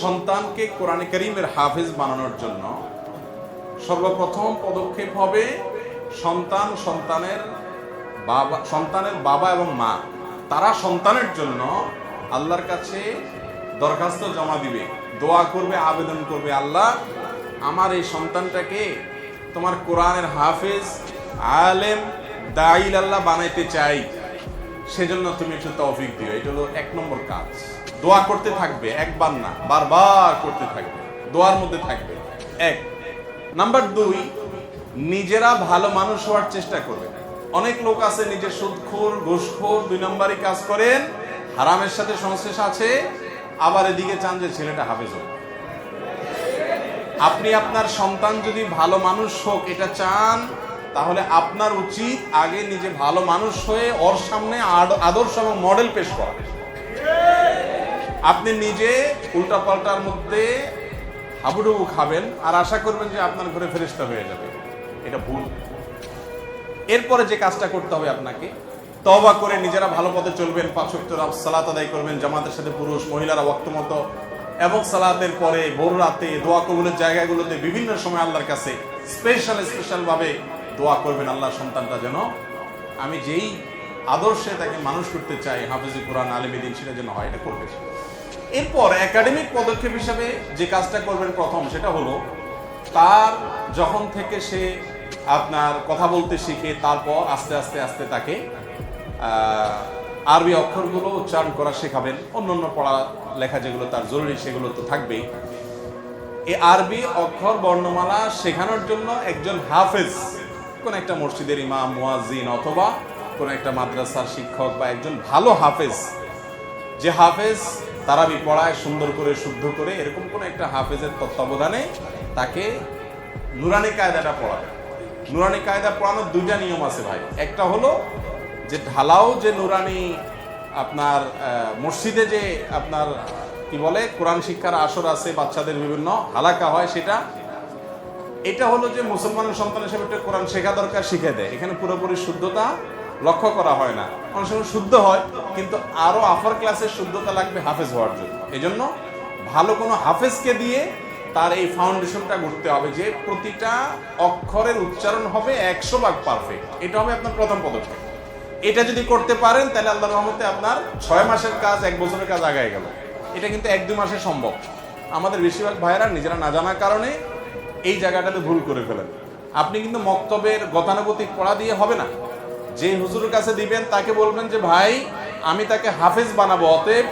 সন্তানকে কোরআনে করিমের হাফেজ বানানোর জন্য সর্বপ্রথম পদক্ষেপ হবে সন্তান সন্তানের বাবা সন্তানের বাবা এবং মা। তারা সন্তানের জন্য আল্লাহর কাছে দরখাস্ত জমা দিবে, দোয়া করবে, আবেদন করবে, আল্লাহ, আমার এই সন্তানটাকে তোমার কোরআনের হাফেজ, আলেম দাইল আল্লাহ বানাইতে চাই। সেজন্য তুমি একটু তৌফিক দিও। এটা হলো এক নম্বর কাজ। দোয়া করতে থাকবে, একবার না, বারবার করতে থাকবে, দোয়ার মধ্যে থাকবে। এক। নাম্বার দুই, নিজেরা ভালো মানুষ হওয়ার চেষ্টা করবে অনেক লোক আছে নিজের সুদখোর, ঘুষখোর, দুই নম্বরই কাজ করেন, হারামের সাথে সংশ্লেষ আছে, আবার এদিকে চান যে ছেলেটা হাফেজ হোক। আপনি আপনার সন্তান যদি ভালো মানুষ হোক, এটা চান, তাহলে আপনার উচিত আগে নিজে ভালো মানুষ হয়ে ওর সামনে আদ- আদর্শ এবং মডেল পেশ করা। আপনি নিজে উল্টাপাল্টার মধ্যে হাবুডুবু খাবেন আর আশা করবেন যে আপনার ঘরে ফেরিস্তা হয়ে যাবে। এটা ভুল। এরপরে যে কাজটা করতে হবে আপনাকে তবা করে নিজেরা ভালো পথে চলবেন, পাঁচ ওয়াক্ত সালাত আদায় করবেন, জামাতের সাথে পুরুষ, মহিলারা মতো, এবং সালাতের পরে ভোর রাতে দোয়া কবুলের জায়গাগুলোতে বিভিন্ন সময় আল্লাহর কাছে স্পেশাল স্পেশাল ভাবে দোয়া করবেন আল্লাহর সন্তানটা যেন, আমি যেই আদর্শে তাকে মানুষ করতে চাই, হাফিজ কোরআন, আলিমী দিন, সেটা যেন হয়, এটা করবে এরপর একাডেমিক পদক্ষেপ হিসাবে যে কাজটা করবেন প্রথম সেটা হলো, তার যখন থেকে সে আপনার কথা বলতে শিখে, তারপর আস্তে আস্তে আস্তে তাকে আরবি অক্ষরগুলো উচ্চারণ করা শেখাবেন অন্য অন্য পড়া লেখা যেগুলো তার জরুরি সেগুলো তো থাকবেই। এই আরবি অক্ষর বর্ণমালা শেখানোর জন্য একজন হাফেজ, কোন একটা মসজিদের ইমাম, মুয়াজ্জিন অথবা কোন একটা মাদ্রাসার শিক্ষক বা একজন ভালো হাফেজ, যে হাফেজ তারাবি পড়ায় সুন্দর করে, শুদ্ধ করে এরকম কোনো একটা হাফেজের তত্ত্বাবধানে তাকে নুরানি কায়দাটা পড়াবে। নুরানি কায়দা পড়ানোর দুইটা নিয়ম আছে ভাই। একটা হলো যে ঢালাও যে নুরানি আপনার মসজিদে যে আপনার, কি বলে, কোরআন শিক্ষার আসর আছে, বাচ্চাদের বিভিন্ন হালাকা হয় সেটা। এটা হলো যে মুসলমানের সন্তান হিসেবে একটা কোরআন শেখা দরকার, শিখে দেয়। এখানে পুরোপুরি শুদ্ধতা লক্ষ্য করা হয় না। অনেক সময় শুদ্ধ হয়, কিন্তু আরও আফার ক্লাসের শুদ্ধতা লাগবে হাফেজ হওয়ার জন্য। এজন্য ভালো কোনো হাফেজকে দিয়ে তার এই ফাউন্ডেশনটা করতে হবে যে প্রতিটা অক্ষরের উচ্চারণ হবে একশো ভাগ পারফেক্ট এটা হবে আপনার প্রথম পদক্ষেপ। এটা যদি করতে পারেন, তাহলে আল্লাহ রহমতে আপনার ছয় মাসের কাজ, এক বছরের কাজ আগায় গেল। এটা কিন্তু এক দুই মাসে সম্ভব। আমাদের বেশিরভাগ ভাইয়েরা নিজেরা না জানার কারণে এই জায়গাটাতে ভুল করে ফেলেন। আপনি কিন্তু মক্তবের গতানুগতিক পড়া দিয়ে হবে না। যে হুজুরের কাছে দিবেন তাকে বলবেন যে ভাই আমি তাকে হাফেজ বানাবো অতএব